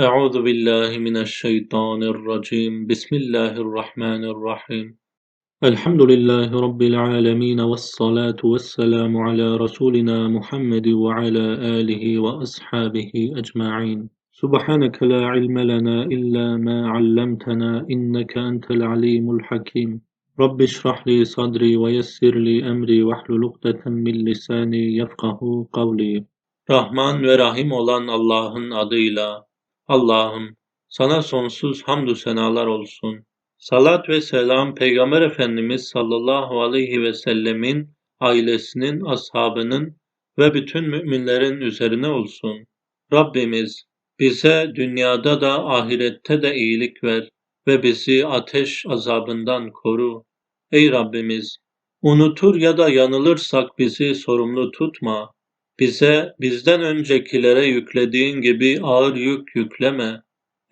أعوذ بالله من الشيطان الرجيم بسم الله الرحمن الرحيم الحمد لله رب العالمين والصلاة والسلام على رسولنا محمد وعلى آله وأصحابه أجمعين سبحانك لا علم لنا إلا ما علمتنا إنك أنت العليم الحكيم رب اشرح لي صدري ويسر لي أمري واحلل عقدة من lisani yefkahu kavli. Rahman ve Rahim olan Allah'ın adıyla. Allah'ım sana sonsuz hamdü senalar olsun. Salat ve selam Peygamber Efendimiz sallallahu aleyhi ve sellemin ailesinin, ashabının ve bütün müminlerin üzerine olsun. Rabbimiz bize dünyada da ahirette de iyilik ver ve bizi ateş azabından koru. Ey Rabbimiz! Unutur ya da yanılırsak bizi sorumlu tutma. Bize bizden öncekilere yüklediğin gibi ağır yük yükleme.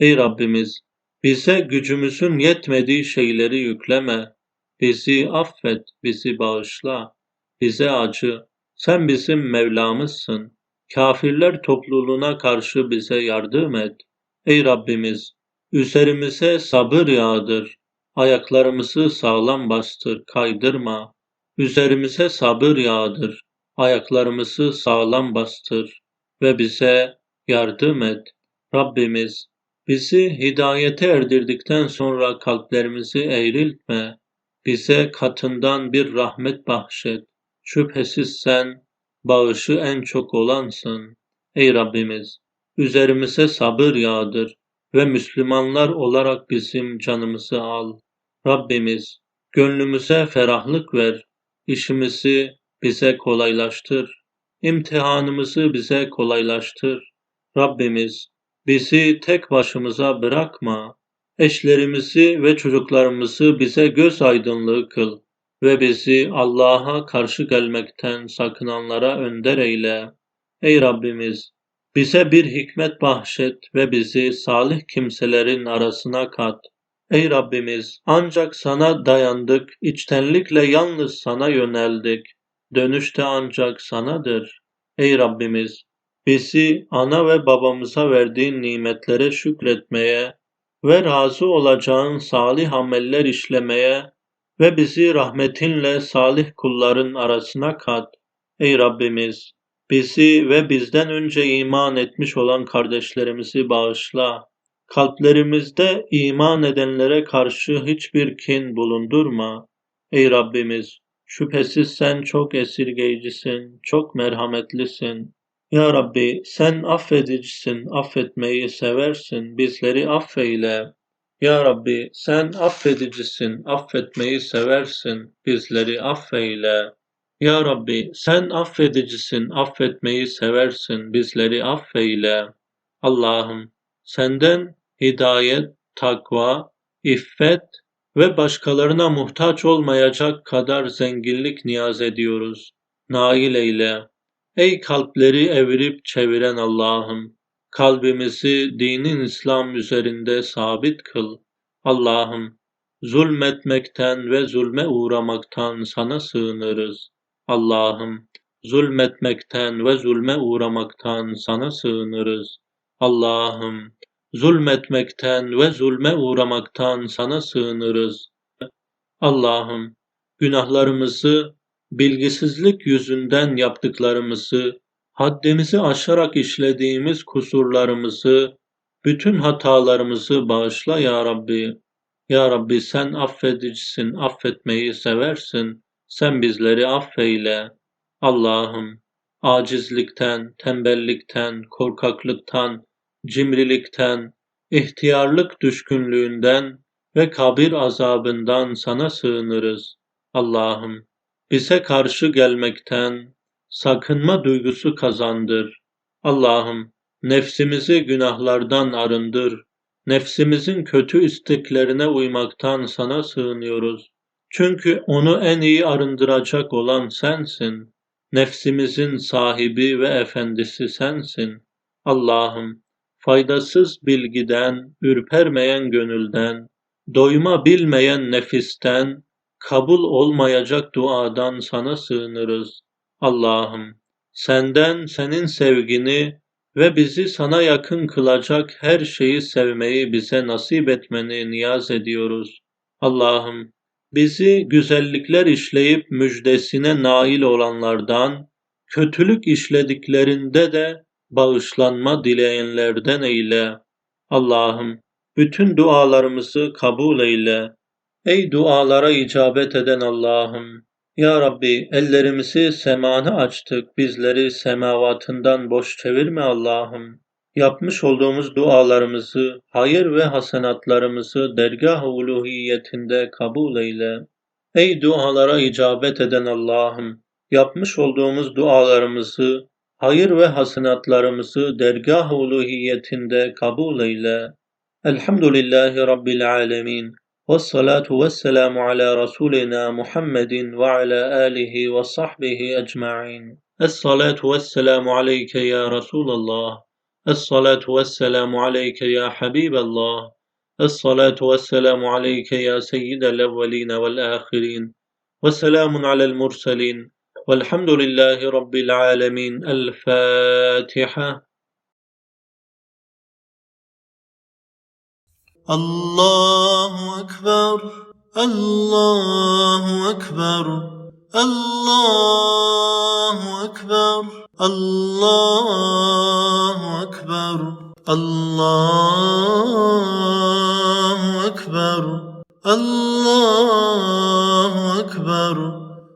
Ey Rabbimiz! Bize gücümüzün yetmediği şeyleri yükleme. Bizi affet, bizi bağışla. Bize acı. Sen bizim Mevlamızsın. Kafirler topluluğuna karşı bize yardım et. Ey Rabbimiz! Üzerimize sabır yağdır. Ayaklarımızı sağlam bastır, kaydırma. Üzerimize sabır yağdır. Ayaklarımızı sağlam bastır ve bize yardım et. Rabbimiz bizi hidayete erdirdikten sonra kalplerimizi eğriltme. Bize katından bir rahmet bahşet. Şüphesiz sen bağışı en çok olansın. Ey Rabbimiz üzerimize sabır yağdır ve Müslümanlar olarak bizim canımızı al. Rabbimiz gönlümüze ferahlık ver, işimizi bize kolaylaştır, imtihanımızı bize kolaylaştır. Rabbimiz bizi tek başımıza bırakma, eşlerimizi ve çocuklarımızı bize göz aydınlığı kıl ve bizi Allah'a karşı gelmekten sakınanlara önder eyle. Ey Rabbimiz bize bir hikmet bahşet ve bizi salih kimselerin arasına kat. Ey Rabbimiz ancak sana dayandık, içtenlikle yalnız sana yöneldik. Dönüşte ancak sanadır. Ey Rabbimiz bizi ana ve babamıza verdiğin nimetlere şükretmeye ve razı olacağın salih ameller işlemeye ve bizi rahmetinle salih kulların arasına kat. Ey Rabbimiz bizi ve bizden önce iman etmiş olan kardeşlerimizi bağışla. Kalplerimizde iman edenlere karşı hiçbir kin bulundurma. Ey Rabbimiz, şüphesiz sen çok esirgeyicisin, çok merhametlisin. Ya Rabbi, sen affedicisin, affetmeyi seversin, bizleri affeyle. Ya Rabbi, sen affedicisin, affetmeyi seversin, bizleri affeyle. Ya Rabbi, sen affedicisin, affetmeyi seversin, bizleri affeyle. Allah'ım, senden hidayet, takva, iffet ve başkalarına muhtaç olmayacak kadar zenginlik niyaz ediyoruz. Nail eyle. Ey kalpleri evirip çeviren Allah'ım, kalbimizi dinin İslam üzerinde sabit kıl. Allah'ım, zulmetmekten ve zulme uğramaktan sana sığınırız. Allah'ım, zulmetmekten ve zulme uğramaktan sana sığınırız. Allah'ım, zulmetmekten ve zulme uğramaktan sana sığınırız. Allah'ım, günahlarımızı, bilgisizlik yüzünden yaptıklarımızı, haddimizi aşarak işlediğimiz kusurlarımızı, bütün hatalarımızı bağışla ya Rabbi. Ya Rabbi sen affedicisin, affetmeyi seversin. Sen bizleri affeyle. Allah'ım, acizlikten, tembellikten, korkaklıktan, cimrilikten, ihtiyarlık düşkünlüğünden ve kabir azabından sana sığınırız. Allah'ım, bize karşı gelmekten sakınma duygusu kazandır. Allah'ım, nefsimizi günahlardan arındır. Nefsimizin kötü isteklerine uymaktan sana sığınıyoruz. Çünkü onu en iyi arındıracak olan sensin. Nefsimizin sahibi ve efendisi sensin. Allah'ım, faydasız bilgiden, ürpermeyen gönülden, doyma bilmeyen nefisten, kabul olmayacak duadan sana sığınırız. Allah'ım, senden senin sevgini ve bizi sana yakın kılacak her şeyi sevmeyi bize nasip etmeni niyaz ediyoruz. Allah'ım bizi güzellikler işleyip müjdesine nail olanlardan, kötülük işlediklerinde de bağışlanma dileyenlerden eyle. Allah'ım bütün dualarımızı kabul eyle. Ey dualara icabet eden Allah'ım! Ya Rabbi ellerimizi semana açtık, bizleri semavatından boş çevirme Allah'ım. Yapmış olduğumuz dualarımızı, hayır ve hasenatlarımızı dergah-ı uluhiyetinde kabul eyle. Ey dualara icabet eden Allah'ım! Yapmış olduğumuz dualarımızı, hayır ve hasenatlarımızı dergah uluhiyetinde kabul eyle. Elhamdülillahi Rabbil alemin. Ve salatu ve selamu ala Resulina Muhammedin ve ala alihi ve sahbihi ecma'in. Es-salatu ve selamu aleyke ya Resulallah. Es-salatu ve selamu aleyke ya Habiballah. Es-salatu ve selamu aleyke ya Seyyidel evveline vel ahirin. Ve selamun alel murselin. والحمد لله رب العالمين. الفاتحة. الله أكبر. الله أكبر. الله أكبر. الله أكبر. الله أكبر. الله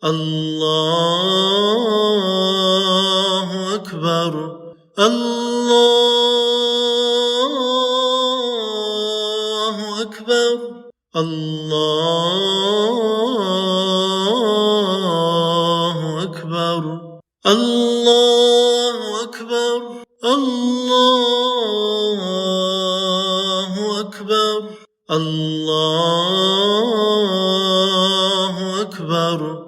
Allahu Ekber. Allahu Ekber. Allahu Ekber. Allahu Ekber. Allahu Ekber. Allahu Ekber.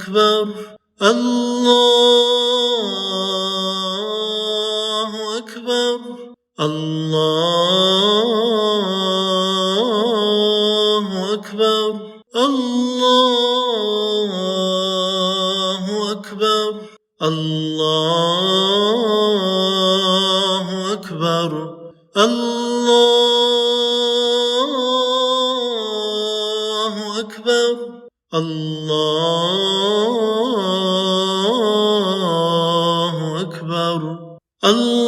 Ekber Allahu Ekber Allahu Ekber Allahu Ekber Allahu Ekber Allahu Ekber Allah Allah